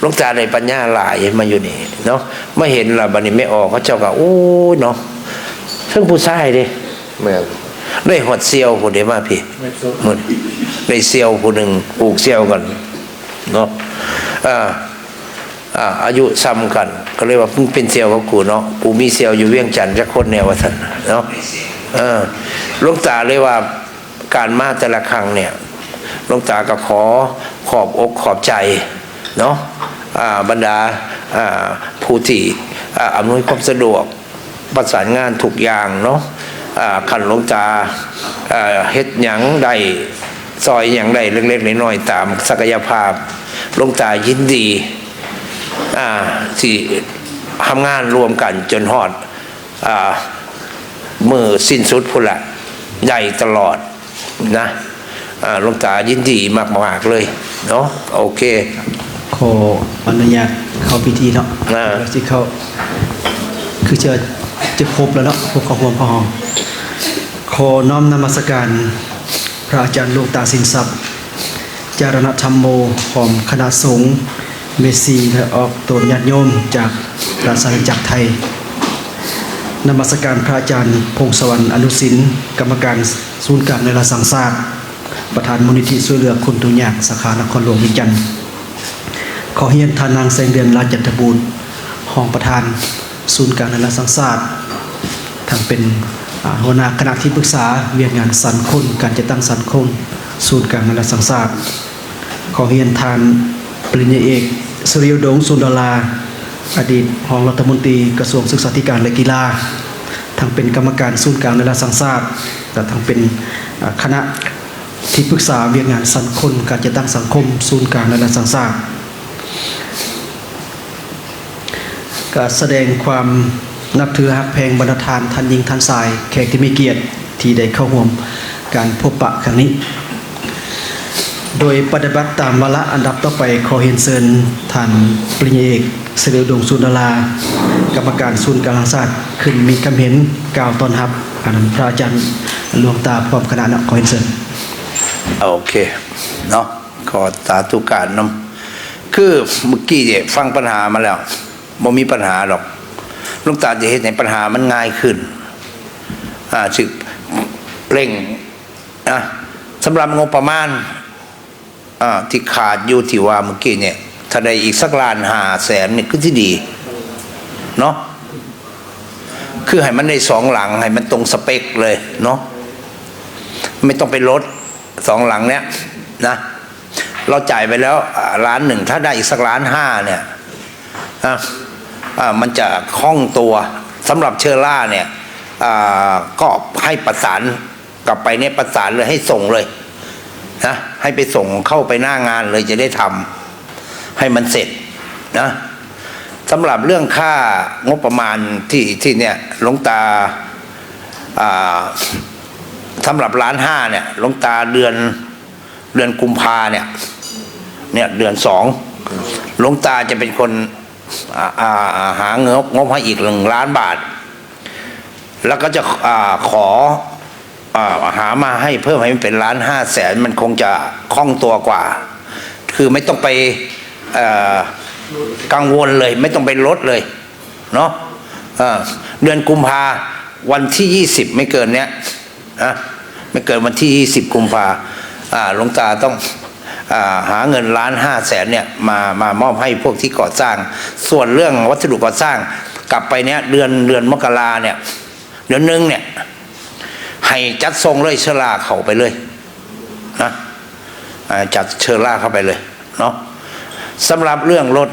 หลูกตาในปัญญาหลายมาอยู่นี่เนาะไม่เห็นละบัดนี้ไม่ออกเขาเจ้าก็โอ้ยเนาะเพิ่งผู้ชายเด้แม่นได้หดเซียวผู้เดียวมาพี่หมดได้เซียวผู้หนึ่งปลูกเซียวกันเนาะอ่าอ่าอายุซ้ำกัน ก็เลยว่าเพิ่งเป็นเซียวกับกูเนาะกูมีเซียวอยู่เวียงจันทร์จักคนแนวว่าท่านเนาะเออหลวงตาเลยว่าการมาแต่ละครั้งเนี่ยหลวงตาก็ขอขอบอกขอบใจเนาะอ่า บรรดาผู้ที่อำนวยความสะดวกประสานงานทุกอย่างเนาะขันลงตาเฮ็ดหยังได้ซอยหยังได้เล็กๆน้อยๆตามศักยภาพลงตายินดีที่ทำงานรวมกันจนฮอดอมือสิ้นสุดพุ่นละใหญ่ตลอดนะลงตายินดีมากๆเลยเนาะโอเค ขออนุญาตเข้าพิธีเนาะอ่าแล้วที่เขาคือจะจะครบแล้วเนาะพวกเขาห่วมพอหอมขอน้อมนมัสการ พระอาจารย์หลวงตาสินทรัพย์ จารณธรรมโมหอมคณะสงฆ์เมสซีและออกตนญาติโยมจากราชอาณาจักรไทยนมัสการพระอาจารย์ พงศวรรณอนุสิน กรรมการศูนย์กลางในราสังสาสตร์ประธานมูลนิธิช่วยเหลือคนทุกข์ยากสาขานครหลวงวิจันทร์ ขอเฮียนทานนางแสงเดือนราชจันทบูรณ์ห้องประธานศูนย์กางในราสังสาสตร์ทางเป็นหัวหน้าคณะที่ปรึกษาเวียนงานสันคนการจะตั้งสันคนศูนย์กางในราสังสาสตร์ขอเฮียนทานปริญญาเอกสุริยดงสุนดาราอดีตรองรัฐมนตรีกระทรวงศึกษาธิการและกีฬาทางเป็นกรรมการศูนย์กลางในราสังสาสตร์และทางเป็นคณะที่ปรึกษาเวียนงานสันคนการจะตั้งสังคมศูนย์กลางในราสังสาสตร์ ก็แสดงความนับถือฮักแพงบรรทานทันยิงทันสาย แขกที่มีเกียรติที่ได้เข้าร่วมการพบปะครั้งนี้ โดยปฏิบัติตามวาระอันดับต่อไปขอเห็นเซินท่านปริญเอกเสด็จดวงสุนดารากรรมการศูนย์การศาสตร์ขึ้นมีคำเห็นกล่าวต้อนรับอันนั้นพระอาจารย์หลวงตาพร้อมคณะนะขอเห็นเซินโอเคเนาะขอสาธุการนำ คือเมื่อกี้เนี่ยฟังปัญหามาแล้วบ่มีปัญหาหรอกลุงตาจะเห็นในปัญหามันง่ายขึ้น อ่าสึกเร่งนะสำหรับงบประมาณอ่าที่ขาดอยู่ที่ว่าเมื่อกี้เนี่ย ถ้าได้อีกสักล้านห้าแสนเนี่ยก็ที่ดี เนาะคือให้มันได้สองหลังให้มันตรงสเปคเลยเนาะไม่ต้องไปลดสองหลังเนี้ยนะ เราจ่ายไปแล้วล้านหนึ่งถ้าได้อีกสักล้านห้าเนี่ยอะมันจะคล่องตัวสำหรับเชอร่าเนี่ยก็ให้ประสานกลับไปเนี่ยประสานเลยให้ส่งเลยนะให้ไปส่งเข้าไปหน้างานเลยจะได้ทำให้มันเสร็จนะสำหรับเรื่องค่างบประมาณที่ที่เนี่ยหลวงตาอ่าสำหรับล้านห้าเนี่ยหลวงตาเดือนเดือนกุมภาเนี่ย เนี่ยเดือนสองหลวงตาจะเป็นคนหาเงบงบให้อีกหนึ่งล้านบาท แล้วก็จะอขออหามาให้เพิ่มให้มันเป็นล้านห้าแสนมันคงจะคล่องตัวกว่า คือไม่ต้องไปกังวลเลย ไม่ต้องไปลดเลยเนาะเอ่อเดือนกุมภาวันที่ยี่สิบไม่เกินเนี้ยนะไม่เกินวันที่ยี่สิบกุมภาหลวงตาต้อง หาเงินล้านห้าแสนเนี่ยมามามอบให้พวกที่ก่อสร้าง ส่วนเรื่องวัสดุก่อสร้าง กลับไปเนี้ยเดือนเดือนมกราเนี่ยเดือนหนึงเนี่ยให้จัดทรงเลยเชอราเข้าไปเลยนะจัดเชอราเข้าไปเลยเนาะสำหรับเรื่องรถ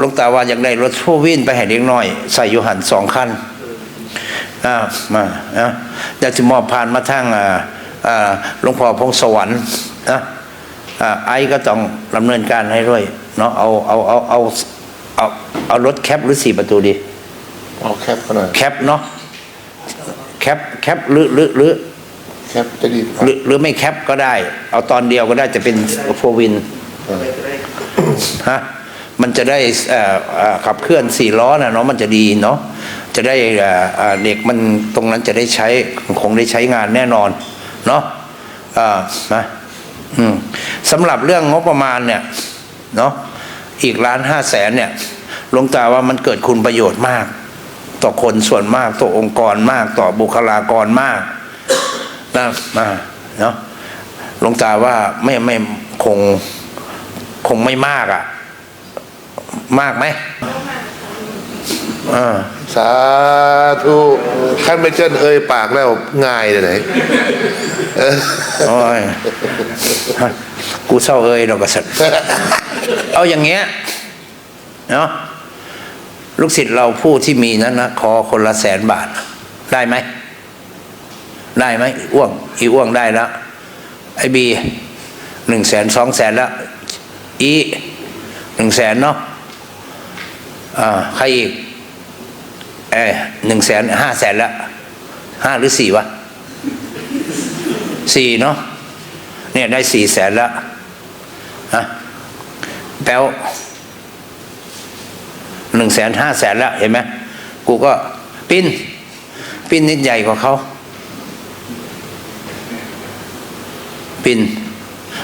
ลวงตาว่าอยากได้รถทั่ววินไปให้เด็กน้อย ใส่ยูหันสองคันอ่ามานะอยากจะมอบผ่านมาทางอ่าหลวงพ่อพงศวรรค์นะ ไอ้ก็ต้องดำเนินการให้ด้วยเนาะเอาเอาเอาเอาเอาเอารถแคปหรือสี่ประตูดีเอาแคปก็หน่อยแคปเนาะแคปแคปหรือหรือหรือแคปจะดีกหว่ารือหรือไม่แคปก็ได้ เอาตอนเดียวก็ได้จะเป็นโฟวินเออฮะมันจะได้เอ่อเอ่อขับเคลื่อนสี่ล้อนะเนาะมันจะดีเนาะจะได้เอ่อเอ่อเด็กมันตรงนั้นจะได้ใช้คงได้ใช้งานแน่นอน เนาะอ่านะอืม สำหรับเรื่องงบประมาณเนี่ยเนาะอีกล้านห้าแสนเนี่ยหลวงตาว่ามันเกิดคุณประโยชน์มาก ต่อคนส่วนมากต่อองค์กรมาก ต่อบุคลากรมากนะมาเนาะหลวงตาว่าไม่ไม่คงคงไม่มากอะ่ะ มากไหมอ่าสาธุขั้นไม่เจิ้นเอ่ยปากแล้วง่ายเลยไหน โอ้ยกูเศร้าเอ้ยดอกกระสันเอาอย่างเงี้ยเนาะลูกศิษย์เราผู้ที่มีนั้นนะขอคนละแสนบาท ได้ไหม ได้ไหมอ้วง อีอ้วงได้แล้วไอบีหนึ่งแสนสองแสนแล้วอีหนึ่งแสนเนาะอ่าใครอีกเออหนึ่งแสนห้าแสนแล้วห้าหรือสี่วะ สี่เนาะเนี่ยได้สี่แสนแล้วฮะแป๊วหนึ่งแสนห้าแสนแล้วเห็นไหมกูก็ปิ้น ปิ้นนิดใหญ่กว่าเขาปิ้น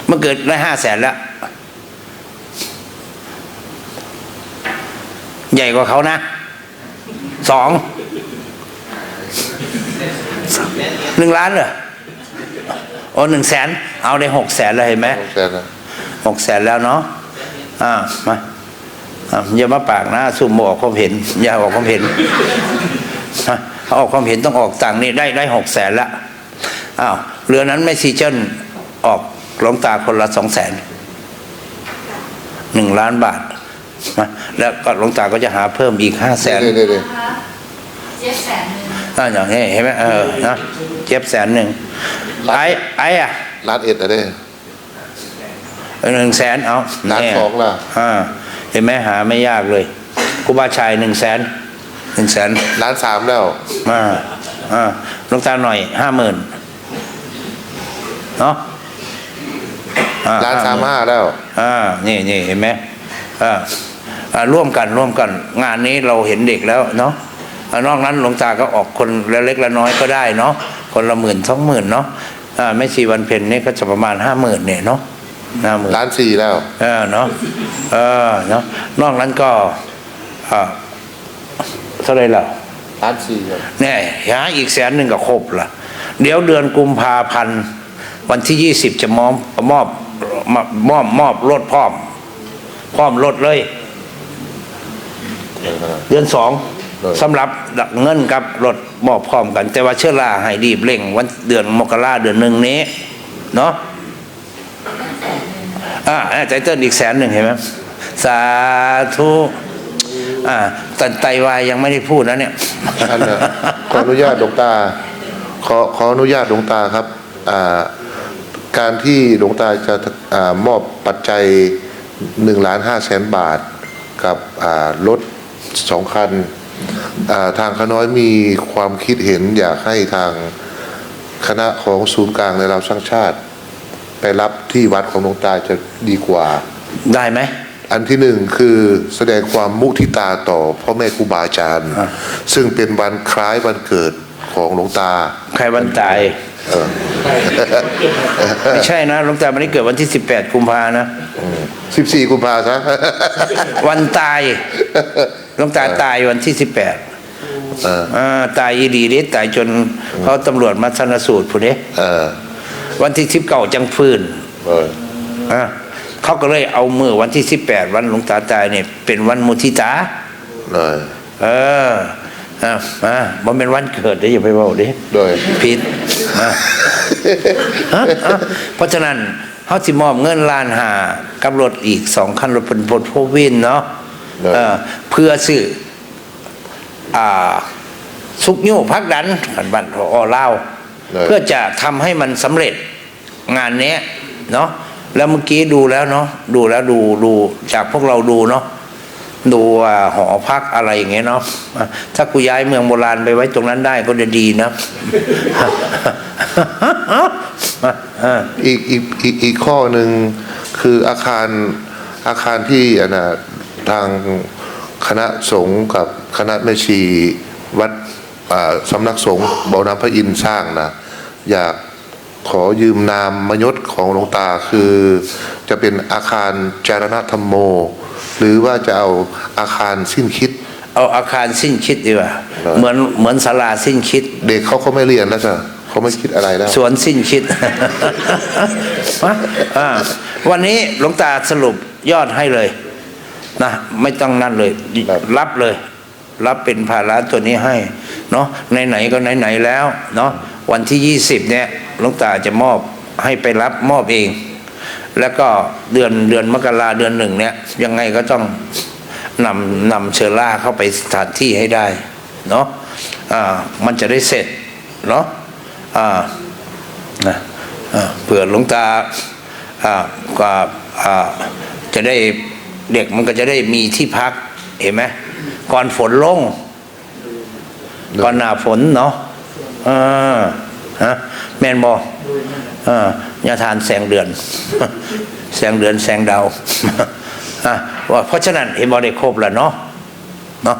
เมื่อเกิดได้ห้าแสนแล้วใหญ่กว่าเขานะสองหนึ่งล้านเหรอ โอ้หนึ่งแสนเอาได้หกแสนเลยเห็นไหมแค่นั้นหกแสนแล้วเนาะอ่ามาอ่าอย่ามาปากนะสุ่มบอกความเห็น อย่าออกความเห็นฮะถ้าออกความเห็นต้องออกต่างค์นี่ได้ได้หกแสนละอ้าวเรือนั้นไม่ซีเจนออกหลวงตาคนละสองแสนหนึ่งล้านบาทมาแล้วก็หลวงตาก็จะหาเพิ่มอีกห้าแสน จ็ดแสนหนึ่งอ่าอย่างนี้เห็นไหมเออนะเจ็บแสนหนึ่งไอ้ไอ้อะล้านเอ็ดอะเด้หนึ่งแสนเอาล้านแสองล่ะอ่าเห็นไหมหาไม่ยากเลยครูบาชัยหนึ่งแสนหนึ่งแสนล้านสามแล้วอ่าอ่าหลวงตาหน่อยห้าหมื่นเนาะอ่ล้านสามห้าแล้ว อ่า นี่นี่เห็นไหมอ่าอ่าร่วมกันร่วมกัน งานนี้เราเห็นเด็กแล้วเนาะอ่า นอกนั้นหลวงตาก็ออกคนละเล็กละน้อยก็ได้เนาะคนละหมื่นสองหมื่นเนาะอ่าไม่ชีวันเพ็ญนี่ก็จะประมาณห้าหมื่นเนี่ยเนาะห้าหมื่นล้านสี่แล้วเออเนาะเออเนาะนอกนั้นก็อ่าเท่าไหรล่ะล้านสี่ครับเนี่ยหาอีกแสนหนึ่งก็ครบละเดี๋ยวเดือนกุมภาพันธ์วันที่ยี่สิบจะมอบมอบมอบมอบมอบรถพร้อม พร้อมรถเลยเออครับเดือนสองเลย สำหรับเงินกับรถมอบพร้อมกัน แต่ว่าเชื้อราให้รีบเร่ง วันเดือนมกราเดือนหนึ่งนี้ เนาะอ่าใจเติ้ลอีกแสนหนึ่งเห็นไหมสาธุอ่าแต่ไตวายยังไม่ได้พูดนะเนี่ยอันน่ะขออนุญาตหลวงตา ขอขออนุญาตหลวงตาครับอ่าการที่หลวงตาจะอามอบปัจจัยหนึ่งล้านห้าแสนบาทกับอ่ารถสองคัน อ่าทางขน้อยมีความคิดเห็นอยากให้ทางคณะของศูนย์กลางในเราสร้างชาติ ไปรับที่วัดของหลวงตาจะดีกว่า ได้ไหมอันที่หนึ่งคือแสดงความมุทิตาต่อพ่อแม่ครูบาอาจารย์อะซึ่งเป็นวันคล้ายวันเกิดของหลวงตา ใครวันตายเออไม่ใช่นะหลวงตาไม่ได้เกิดวันที่สิบแปดกุมภานะสิบสี่กุมภาซะวันตายหลวงตาตายวันที่สิบแปดเอออ่า ตายอีดีเด้ตายจนเขาตำรวจมาชนสูตรผู้เด้เออวันที่สิบเก้าจังฟื้นเอออ่าเขาก็เลยเอามือวันที่สิบแปดวันหลวงตาตายเนี่ยเป็นวันมุทิตาเลยเอออ่าอ่ามันเป็นวันเกิดเด้อย่าไปบอกดิโดยผิดอะฮะอะเพราะฉะนั้นเขาสิมอบเงินล้านหากับรถอีกสองคันรถเป็นรถโฟวินเนาะครับเออเพื่อซื้อ อ่าสุกโย่พักดันกันบันพอเล่าเลยเพื่อจะทำให้มันสำเร็จงานเนี้ยเนาะแล้วเมื่อกี้ดูแล้วเนาะดูแล้วดูดูจากพวกเราดูเนาะดูอ่าหอพักอะไรอย่างเงี้ยเนาะอะถ้ากูย้ายเมืองโบราณไปไว้ตรงนั้นได้ก็จะดีนะอ่าอีกอีกอีกอีกข้อหนึ่งคืออาคารอาคารที่อันน่ะทาง คณะสงฆ์กับคณะแม่ชีวัดอ่าสำนักสงฆ์บ่อน้ำพระอินทร์สร้างนะอยากขอยืมนามมยศของหลวงตาคือ จะเป็นอาคารจารณธรรมโม หรือว่าจะเอาอาคารสิ้นคิด เอาอาคารสิ้นคิดดีกว่าเหรอเหมือนเหมือนศาลาสิ้นคิด เด็กเขาก็ไม่เรียนแล้วจ้ะเขาไม่คิดอะไรแล้วสวนสิ้นคิดฮะอ่าวันนี้หลวงตาสรุปยอดให้เลย นะไม่ต้องนั่นเลยรับเลย รับเป็นภาระตัวนี้ให้เนาะไหนๆก็ไหนๆแล้วเนาะวันที่ยี่สิบเนี่ยหลวงตาจะมอบให้ไปรับมอบเอง แล้วก็เดือนเดือนมกราเดือนหนึ่งเนี่ยยังไงก็ต้องนำนำเชอร่าเข้าไปสถานที่ให้ได้เนาะอ่ามันจะได้เสร็จเนาะอ่านะอ่าเผื่อหลวงตาอ่าก็อ่าจะได้ เด็กมันก็จะได้มีที่พัก เห็นไหมก่อนฝนลง ก่อนหน้าฝนเนาะอ่าฮะแมนบออ่าอย่าทานแสงเดือน แสงเดือนแสงดาวอะว่าเพราะฉะนั้นเฮมอได้ครบแล้วเนาะเนาะ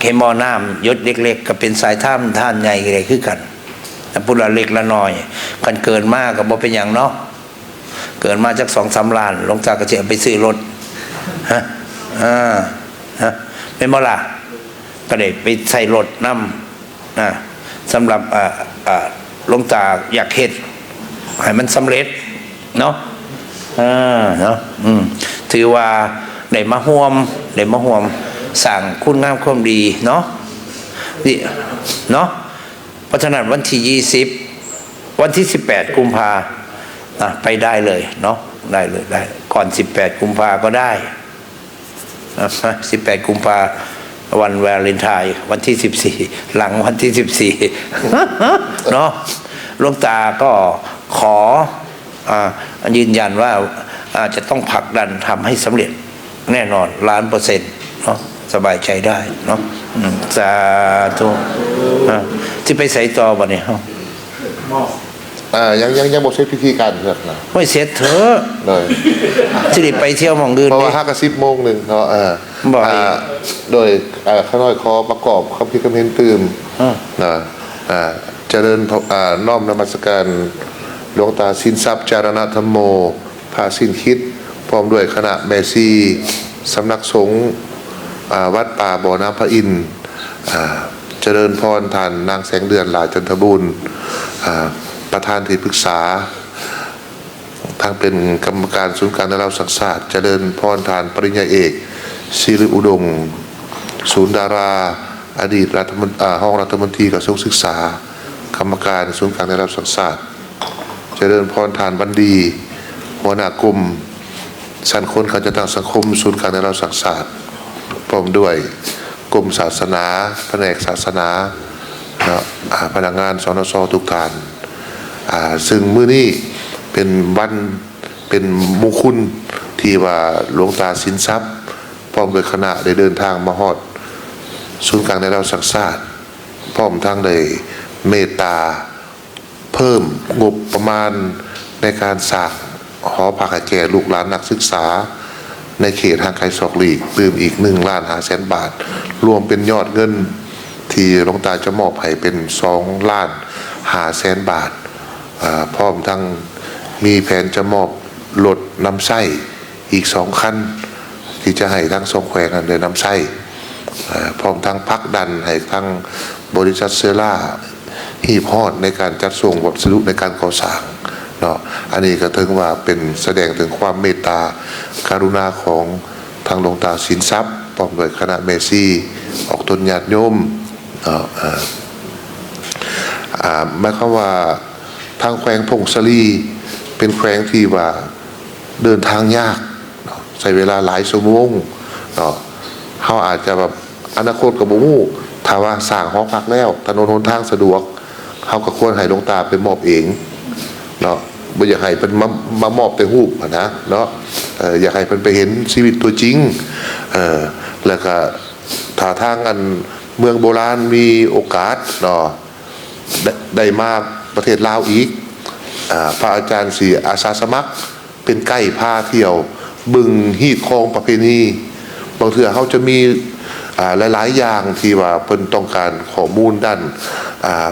เฮมอน้ำยศเล็ก ๆ ก็เป็นสายท่ามท่านใหญ่เลยคือกันแต่ปุระเล็กละน้อย กันเกินมากก็บ่เป็นอย่างเนาะเกินมาจากสองสามล้านหลวงตาก็จะเอาไปซื้อรถ ฮะอ่าฮะเป็นบ่ล่ะก็ได้ไปใส่รถน้ำนะสำหรับอ่าอ่าหลวงตาอยากเฮ็ดให้มันสำเร็จ เนาะอ่าเนาะอืมถือว่าได้มาห่วมได้มาห่วมสั่งคุณงามความดีเนาะนี่เนาะเพราะฉะนั้นวันที่ยี่สิบวันที่สิบแปดกุมภาอะไปได้เลยเนาะได้เลยได้ ก่อนสิบแปดกุมภาก็ได้ สิบแปดกุมภาวันวาเลนไทน์วันที่สิบสี่หลังวันที่สิบสี่เนาะหลวงตาก็ขออยืนยันว่าอาจจะต้องผลักดันทำให้สำเร็จแน่นอนล้านเปอร์เซ็นต์เนาะสบายใจได้เนาะสาธุที่ไปใส่ต่อบ่เนี่ย อ่ายังยังยังบอกใช้พิธีการเถอะนะไม่เสร็จเถอะเลยที่ได้ไปเที่ยวหมองอื่นเพราะว่าดิห้ากระซิบโมงหนึ่งเนาะอ่าบ่อยอ่าโดยอ่าข้าน้อยคอประกอบคำพิคำเห็นตื่มอ่า นะอ่าเจริญพระอ่าน้อมนมัสการหลวงตาสินทรัพย์จารณธรรมโมพาสินคิด พร้อมด้วยคณะแมซีสำนักสงฆ์อ่าวัดป่าบ่อน้ำพระอินทร์อ่าเจริญพรทานนางแสงเดือนหลาจันทบุญอ่า ประธานที่ปรึกษาทางเป็นกรรมการศูนย์การดาราศักดิ์ศาสตร์เจริญพรทานปริญญาเอกศิริอุดม ศูนย์ดารา อดีตรัฐมนตรีห้องรัฐมนตรีกระทรวงศึกษา กรรมการศูนย์การดาราศักดิ์ศาสตร์เจริญพรทานบันดีหัวหน้ากลุ่มสันคนการจัดตั้งสังคม ศูนย์การดาราศักดิ์ศาสตร์พร้อมด้วยกรมศาสนาแผนกศาสนาพนักงานสนสทุกท่าน ซึ่งมื้อนี้เป็นวันเป็นมงคลที่ว่าหลวงตาสินทรัพย์พร้อมด้วยคณะได้เดินทางมาฮอดศูนย์กลางในเราศักศาสตพร้อมทั้งได้เมตตาเพิ่มงบประมาณในการสร้างหอพักให้แก่ลูกหลานนักศึกษา ในเขตทางไกลศอกหลีกเติมอีกหนึ่งล้านหาแสนบาท รวมเป็นยอดเงินที่หลวงตาจะมอบให้เป็นสองล้านหาแสนบาท พร้อมทั้งมีแผนจะมอบรถนำไส้อีกสองคันที่จะให้ทั้งสองแขวงนั้นได้นำไส้พร้อมทั้งพักดันให้ทั้งบริษัทเซล่าฮีพอดในการจัดส่งวัสดุในการก่อสร้างเนาะอันนี้ก็ถึงว่าเป็นแสดงถึงความเมตตาการุณาของทางหลวงตาสินทรัพย์พร้อมด้วยคณะเมซี่ออกตนญาติโยมเนาะหมายความว่า ทางแขวงพงศลีเป็นแขวงที่ว่าเดินทางยากใช้เวลาหลายชั่วโมงเนาะเขาอาจจะแบบอนาคตกับบุงูถ้าว่าสร้างหอพักแล้วถนนหนทางสะดวกเขาก็ควรให้ลวงตาไปมอบเองเนาะบ่อยากให้เป็นมามามอบแต่รูปนะเนาะออยากให้เป็นไปเห็นชีวิตตัวจริงเออแล้วก็ถ้าทางอันเมืองโบราณมีโอกาสเนาะได้ได้มา ประเทศลาวอีกอพระอาจารย์สีอาสาสมัคร เป็นใกล้พาเที่ยว บึงฮีดคลองประเพณีบางเถื่อเขาจะมีหลาย ๆ อย่างที่ว่าเพิ่นต้องการข้อมูลด้าน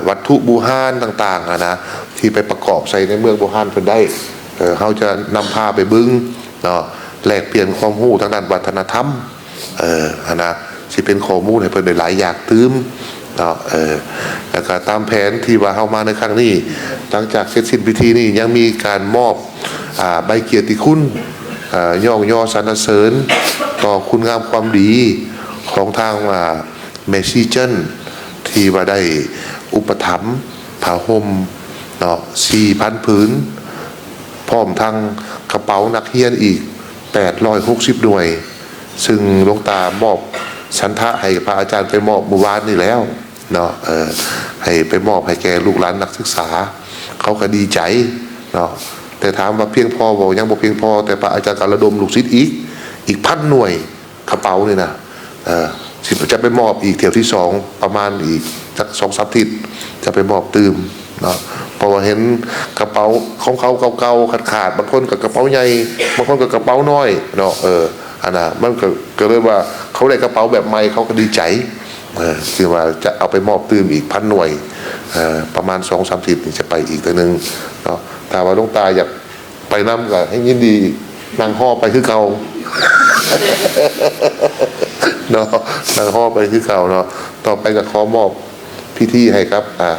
วัตถุบูฮานต่างๆนะที่ไปประกอบใส่ในเมืองบูฮานเพิ่นได้เขาจะนำพาไปบึงเนาะแลกเปลี่ยนความรู้ทางด้านวัฒนธรรมเออนนะสิเป็นข้อมูลให้เพิ่นได้หลายอย่างตื้ม เนาะเออแล้วก็ตามแผนที่ว่าเฮามาในครั้งนี้ หลังจากเสร็จสิ้นพิธีนี้ยังมีการมอบอใบเกียรติคุณย่องย่อสรรเสริญ ต่อคุณงามความดีของทางอ่าเมซี่เจนที่ว่าได้อุปถัมภ์ผ้าห่มเนาะ4,000ผืนพร้อมทั้งกระเป๋านักเรียนอีก 860 หน่วย ซึ่งหลวงตามอบสันทะให้พระอาจารย์ไปมอบเมื่อวานนี่แล้ว เนาะเออให้ไปมอบให้แก่ลูกหลานนักศึกษา เขาก็ดีใจเนาะแต่ถามว่าเพียงพอบอกยังบ่เพียงพอ แต่พระอาจารย์ก็ระดมลูกศิษย์อีก อีกพันหน่วยกระเป๋านี่นะเออจะไปมอบอีกเที่ยวที่สองประมาณอีกสักสองสามทิศจะไปมอบตืมเนาะเพราะว่าเห็นกระเป๋าของเขาเก่าๆขาดๆบางคนกับกระเป๋าใหญ่บางคนกับกระเป๋าน้อยเนาะเอออันน่ะมันก็ก็เลยว่าเขาได้กระเป๋าแบบใหม่เขาก็ดีใจ คือว่าจะเอาไปมอบตืมอีกพันหน่วยประมาณสองสามทิศนี่จะไปอีกตัวหนึ่งเนาะแต่ว่าลวงตาอยากไปน้ำกับให้ยินดีนางห่อไปคือเก่าเนาะนางห่อไปคือเก่าเนาะต่อไปก็ขอมอบพิธีให้ครับ อ่า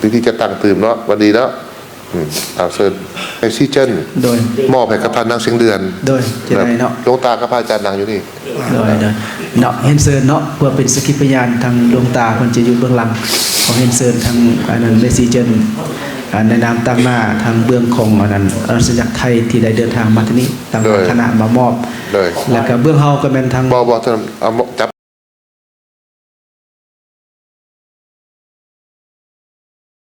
พิธีจะตั้งตื่มเนาะวันดีเนาะ เอาเชิญไอซิเจนโดย มอบให้กับท่านนางเสียงเดือนโดยจะได้เนาะหลวงตากับพระอาจารย์นางอยู่นี่โดยโดยเนาะเห็นเซิร์นเนาะเพื่อเป็นสกิปพยานทางดวงตาคนจะอยู่เบื้องหลังของเห็นเซิร์นทางอันนั้นเมสซิเจนอ่าในนามตั้งหน้าทางเบื้องของอันนั้นอรัชจักรไทยที่ได้เดินทางมาที่นี่ตั้งคณะมามอบเลยแล้วก็เบื้องเฮาก็เป็นทางบอบอท่านเอา